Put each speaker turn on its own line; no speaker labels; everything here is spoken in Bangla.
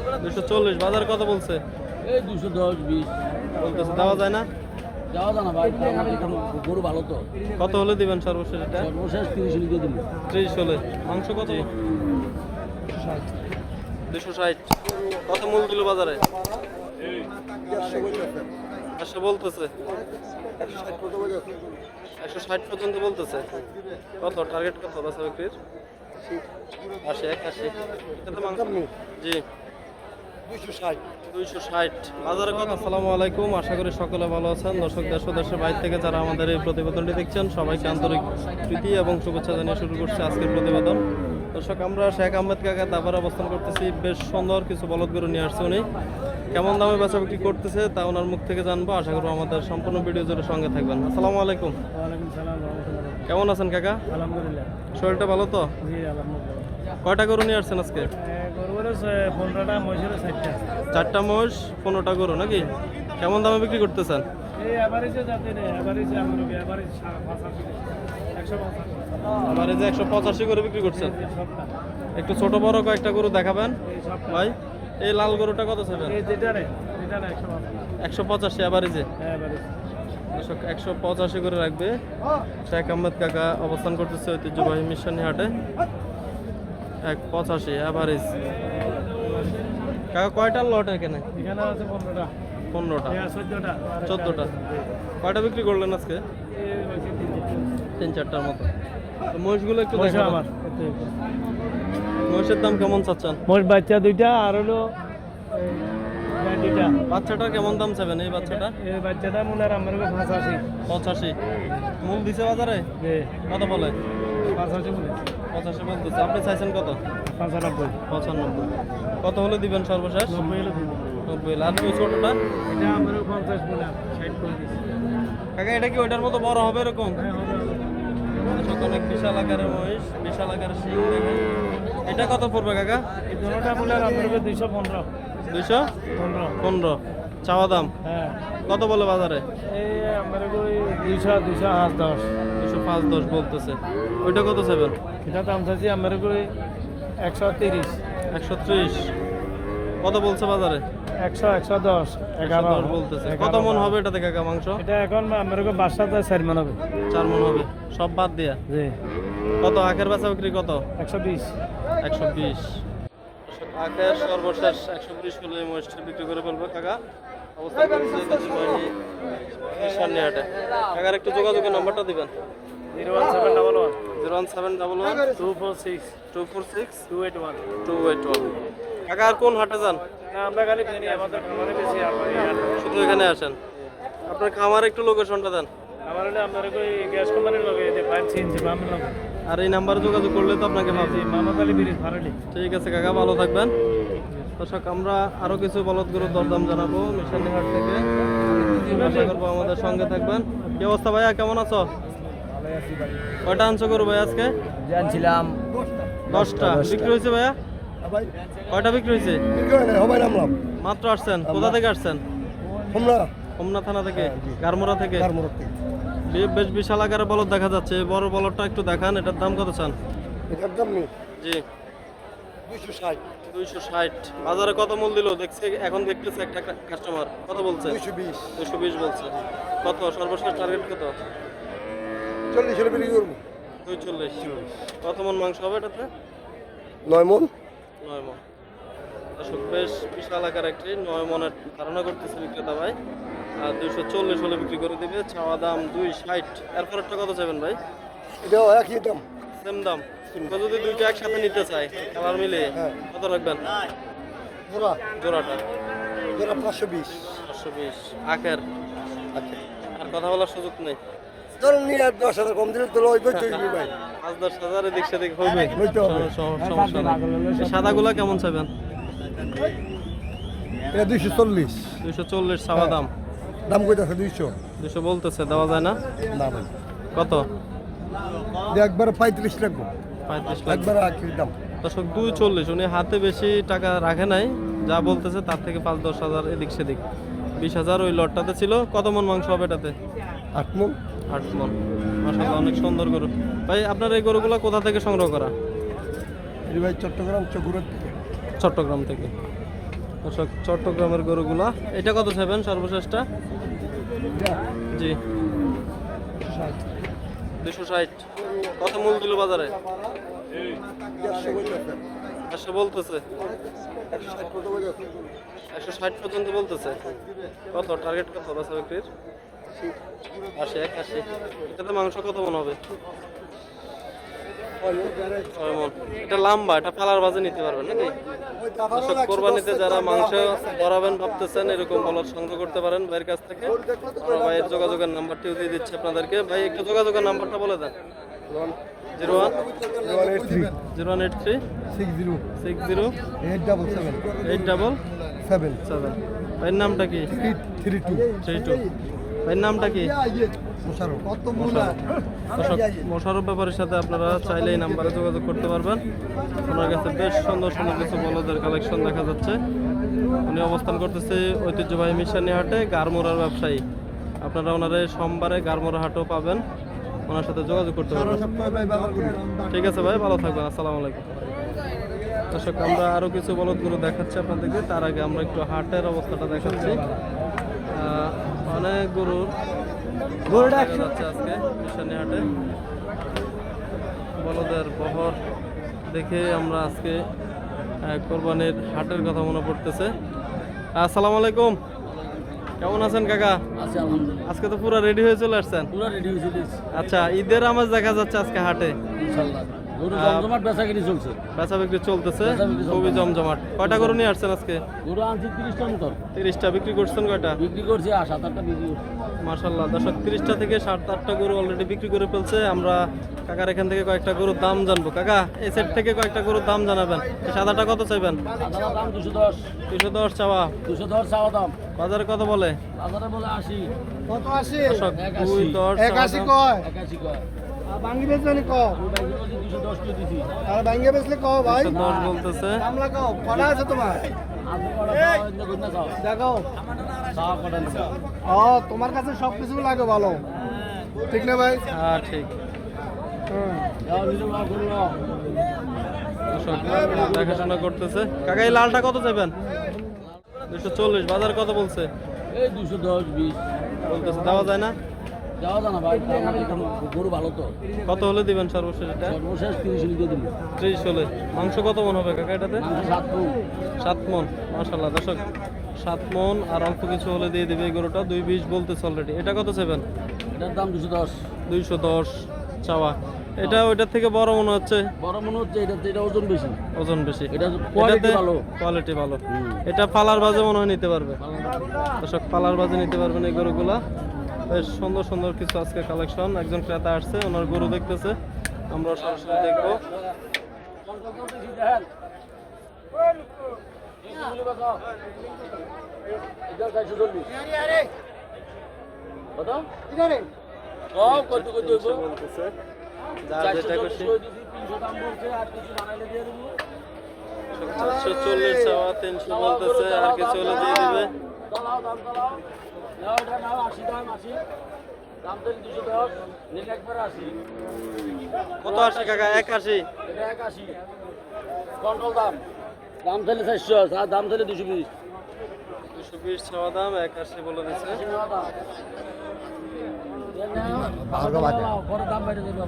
দুশো চল্লিশ বাজার কত বলছে?
এই দুশো দশ বিশ।
বলতেছে দেওয়া যায় না?
যাওয়া যায় না ভাই আমাদের গরু- গরু ভালো তো।
কত হলে দিবেন সর্বশেষ এটা?
সর্বশেষ তিরিশ লিখে দিবি।
ত্রিশ হলে। মাংস কত? দুশো ষাট। কত মূল দিল বাজারে? একশো বলতেছে। একশো ষাট পর্যন্ত বলতেছে। কত? টার্গেট কত? বাসা বিক্রির? আশি কত মাংস। জি।
দুইশো ষাট।
দুইশো ষাট। বাজারে কত? আসসালামু আলাইকুম আশা করি সকলে ভালো আছেন। দর্শক দেশ দেশের বাইরে থেকে যারা আমাদের এই প্রতিবেদনটি দেখছেন সবাইকে আন্তরিক প্রীতি এবং শুভেচ্ছা জানিয়ে শুরু করছে আজকের প্রতিবেদন। দর্শক আমরা শেখ আহমেদ কাকা দাবার অবস্থান করতেছি। বেশ সুন্দর কিছু বলদ গরু নিয়ে আসছে উনি। কেমন দামে বেচা বিক্রি করতেছে তা ওনার মুখ থেকে জানব। আশা করব আমাদের সম্পূর্ণ ভিডিও জুড়ে সঙ্গে থাকবেন। আসসালামু আলাইকুম। কেমন আছেন কাকা?
আলহামদুলিল্লাহ।
শরীরটা ভালো তো? কয়টা গরু নিয়ে আসছেন আজকে?
পনেরোটা মহিষের ষাটটা
চারটা মোষ পনেরোটা গরু নাকি? কেমন দামে বিক্রি করতেছেন?
আমার
এই যে একশো পঁচাশি। করে বিক্রি করছেন? একটু ছোট বড় কয়েকটা গরু দেখাবেন। ভাই এই লাল গরুটা কত সেবেন
এই যেটা রে যেটা না একশো পঁচাশি
আবার এই যে একশো পঁচাশি করে রাখবে। শেখ আহমেদ কাকা অবস্থান করতেছে ঐতিহ্যবাহী মিশন হাটে। এক পঁচাশি অ্যাভারেজ কাকা কয়টা লট এখানে?
এখানে আছে পনেরোটা।
পনেরোটা।
চোদ্দোটা।
কয়টা বিক্রি করলেন আজকে। তিন চারটার মতো। মহিষগুলো একটু
মহিষ আমার
মহিষের দাম কেমন চাচ্ছেন?
মোট বাচ্চা দুইটা আর হলো
বাচ্চাটার কেমন দাম চাবেন এই বাচ্চাটা?
এই বাচ্চাটা মনে হয় আমার পঁচাশি।
পঁচাশি। মূল দিছে বাজারে? কত বলে?
পঁচাশি বলে
বলতেছে। আপনি চাইছেন কত?
পঁচানব্বই
পঁচানব্বই। কত হলে দিবেন সর্বশেষ?
নব্বই হলো
নব্বই আর ওই ছোটটা?
এটা আমার পঞ্চাশ বলে ষাট করে
কাকা এটা কি ওইটার মতো বড় হবে এরকম?
হ্যাঁ,
অনেক বিশাল আকারের মহিষ বিশাল আকারের শিং এটা কত পড়বে কাকা?
এই বলে আমার দুইশো পনেরো।
দুইশো?
পনেরো।
চাওয়া দাম?
হ্যাঁ।
কত বলে বাজারে?
দুইশো দুইশো আট দশ।
দুশো পাঁচ দশ বলতেছে। ওইটা কত চাইবেন
এটা দাম চাইছি আমার ওই একশো তিরিশ।
একশো ত্রিশ। কত বলছে বাজারে?
একশো একশো দশ এগারো।
বলতেছে। কত মন হবে এটাতে কাকা মাংস?
এটা এখন আমার বাসাতে চার মান হবে।
চার মন হবে। সব বাদ দিয়া?
জি।
কত? আখের বিক্রি কত?
একশো বিশ।
একশো বিশ। আখের সর্বশেষ একশো এই মহিষটা বিক্রি করে ফেলবে কাকা। ঐতিহ্যবাহী ঈশান্যী হাটে কাকার একটু যোগাযোগের নাম্বারটা দিবেন।
Zero one seven double one.
Zero one seven double one
two four six.
Two four six
two eight one.
Two eight one. কাকা আর কোন হাটে যান?
না আমরা খালি আমাদের খামারে বেশি আমার এই
শুধু এখানে আসেন। আপনার খামার একটু লোকেশনটা দেন।
আমার হলে আপনার ওই গ্যাস কোম্পানির মামের লগে।
আর এই নাম্বারে যোগাযোগ করলে তো আপনাকে
ভাবছি আলী ব্রিজ ফারালি
ঠিক আছে কাকা ভালো থাকবেন। দর্শক আমরা আরও কিছু বলদ গরুর দরদাম জানাব মিশালি হাট থেকে। আশা করব আমাদের সঙ্গে থাকবেন। কি অবস্থা ভাইয়া কেমন আছো? কয়টা আনছো গরু ভাই আজকে?
জানছিলাম
দশটা। বিক্রি হয়েছে ভাইয়া? কয়টা বিক্রি হয়েছে? মাত্র আসছেন? কোথা থেকে আসছেন?
তোমরা
হোমনা থানা থেকে? গারমোড়া থেকে। বেশ বিশাল আকারের বলদ দেখা যাচ্ছে। বড় বলদটা একটু দেখান এটার দাম কত চান?
এটার দাম নেই।
জি।
দুইশো ষাট।
দুইশো ষাট। বাজারে কত মূল দিল? দেখছে এখন দেখতেছে একটা কাস্টমার কত বলছে?
দুইশো বিশ।
দুশো বিশ বলছে। কত? সর্বশেষ টার্গেট কত?
চল্লিশ হলে বিক্রি করব।
দুই চল্লিশ। কত মন মাংস হবে এটাতে?
নয় মন।
নয় মন। বেশ বিশাল আকার একটি নয় মনের ধারণা করতেছে বিক্রেতা ভাই। দুইশো চল্লিশ হলে বিক্রি করে দিবে। চাওয়া দাম দুই ষাট। এরপরেরটা কত চাইবেন ভাই?
এটাও একই দাম।
সেম দাম। যদি দুইটা একসাথে নিতে চায় কালার মিলে
হ্যাঁ।
কত রাখবেন?
জোড়া।
জোড়াটা।
জোড়া পাঁচশো বিশ।
পাঁচশো বিশ। আখের।
আচ্ছা
আর কথা বলার সুযোগ নেই।
ধরুন নিয়ে আর দশ হাজার কম দিলে তো ভাই।
পাঁচ দশ হাজার এদিক সেদিক হবে
হইতে হবে।
সম- সমস্যা নেই। সাদাগুলা কেমন চাইবেন?
এটা দুইশো চল্লিশ।
দুইশো চল্লিশ চাওয়া দাম।
দাম কইতাছে দুইশো।
দুশো বলতেছে দেওয়া যায় না?
না ভাই।
কত?
একবারে পঁয়ত্রিশ লাগবো।
পঁয়ত্রিশ লাখ
একবারে আখির দাম।
দশক দুই চল্লিশ। উনি হাতে বেশি টাকা রাখে নাই। যা বলতেছে তার থেকে পাঁচ দশ হাজার এদিক সেদিক। বিশ হাজার ওই লটটাতে ছিল। কত মন মাংস হবে এটাতে?
আট মন।
আট মন। মাসাল্লাহ অনেক সুন্দর গরু। ভাই আপনার এই গরুগুলো কোথা থেকে সংগ্রহ করা?
এই ভাই চট্টগ্রাম চকুরের থেকে।
চট্টগ্রাম থেকে। দর্শক, চট্টগ্রামের গরুগুলা। এটা কত চাইবেন সর্বশেষটা? জি। দুশো ষাট। কত মূল দিল বাজারে? একশো বলতেছে। একশো ষাট পর্যন্ত বলতেছে। কত? টার্গেট কত বেচা বিক্রির? আশি এক আশি এটাতে মাংস কত মন হবে? এটা লম্বা, এটা পালার বাজে নিতে পারবেন নাকি? কোরবানিতে যারা মাংস ধরাবেন ভাবতেছেন এরকম বলার সংগ্রহ করতে পারেন ভাইয়ের কাছ থেকে। আমরা ভাইয়ের যোগাযোগের নাম্বারটিও দিয়ে দিচ্ছি আপনাদেরকে। ভাই একটু যোগাযোগের নাম্বারটা বলে দেন। Zero one.
One eight three.
Zero one eight three.
Six zero.
Six zero.
Eight double seven.
Eight double
seven.
Seven. ভাইয়ের নামটা কি?
Three three two.
Three two. ভাইয়ের নামটা কি?
মোশারফ
ব্যাপারের সাথে আপনারা চাইলে এই নাম্বারে যোগাযোগ করতে পারবেন। ওনার কাছে বেশ সুন্দর সুন্দর কিছু বলদের কালেকশন দেখা যাচ্ছে। উনি অবস্থান করতেছে ঐতিহ্যবাহী মিশানি হাটে গারমোড়ার ব্যবসায়ী। আপনারা ওনারে সোমবারে গারমোড়া হাটও পাবেন। ওনার সাথে যোগাযোগ করতে পারবেন। ঠিক আছে ভাই ভালো থাকবেন। আসসালামু আলাইকুম। দর্শক আমরা আরও কিছু বলদগুলো দেখাচ্ছি আপনাদেরকে। তার আগে আমরা একটু হাটের অবস্থাটা দেখাচ্ছি। অনেক গরুর গরুটা যাচ্ছে আজকে হাটে বলদের বহর দেখে আমরা আজকে কোরবানির হাটের কথা মনে পড়তেছে। আসসালাম আলাইকুম। কেমন আছেন কাকা? আজকে তো পুরো রেডি হয়ে চলে আসছেন?
পুরো রেডি হয়েছে
আচ্ছা ঈদের আমাজ দেখা যাচ্ছে আজকে হাটে।
ইনশাল্লাহ। গরু জমজমাট বেচা কিনি চলছে
বেচা বিক্রি চলতেছে। খুবই জমজমাট। কয়টা গরু নিয়ে আসছেন আজকে?
গরু আনছি তিরিশটা মতো
তিরিশটা। বিক্রি করছেন কয়টা?
বিক্রি করছি আর সাত আটটা বিক্রি
মার্শাল্লাহ দর্শক তিরিশটা থেকে সাত আটটা গরু অলরেডি বিক্রি করে ফেলছে। আমরা কাকার এখান থেকে কয়েকটা গরুর দাম জানব। কাকা এই সেট থেকে কয়েকটা গরুর দাম জানাবেন। সাদাটা কত চাইবেন?
দাম দুশো দশ।
দুশো দশ চাওয়া।
দুশো দশ চাওয়া দাম।
বাজারে কত বলে?
বাজারে বলে আশি।
কত
একাশি।
দুই দশ
একাশি কয়?
একাশি কয়।
বেচলে ক আর বেচলে ক ভাই?
দশ বলতেছে।
কামলা কটা আছে তোমার? দেখো ও তোমার কাছে সব কিছু লাগে ভালো। ঠিক না ভাই?
হ্যাঁ ঠিক। দেখাশোনা করতেছে। কাকা এই লালটা কত চাইবেন? দুশো চল্লিশ বাজার কত বলছে?
এই দুশো দশ বিশ।
বলতেছে দেওয়া যায় না?
যাওয়া জানা ভাই গরু ভালো তো।
কত হলে দিবেন সর্বশেষ এটা?
সর্বশেষ তিরিশ
হলে মাংস কত মন হবে কাকা এটাতে?
সাত
মন। মাশাল্লাহ দর্শক সাত মন আর অল্প কিছু হলে দিয়ে দিবে গরুটা। দুই বিশ বলতেছে অলরেডি এটা কত
এটার দাম দুশো দশ।
দুইশো দশ চাওয়া। এটা ওইটার থেকে বড় মনে হচ্ছে?
বড় মনে হচ্ছে এটা এটা ওজন বেশি।
ওজন বেশি।
এটা quality ভালো।
কোয়ালিটি ভালো। এটা পালার বাজে মনে হয় নিতে পারবে। দর্শক পালার বাজে নিতে পারবেন এই গরুগুলা। বেশ সুন্দর সুন্দর কিছু আজকে কালেকশন একজন ক্রেতা আসছে ওনার গরু দেখতেছে। আমরা সরাসরি দেখব।
চল্লিশ।
চারশো চাওয়া তিনশো বলতেছে আর কিছু হলে দিয়ে দিবে।
দাও, দাম নাও, আশি দাম, আশি। দাম তো দুশো দশ, নিলে একবার আশি।
কত আসে কাকা? এক আশি।
এটা এক আশি। কন্ট্রোল দাম। দাম তাহলে চারশো আর দাম তাহলে দুশো বিশ।
দুশো বিশ চাওয়া দাম এক আশি বলে দিচ্ছে
আশি দাম। বেড়ে দেবে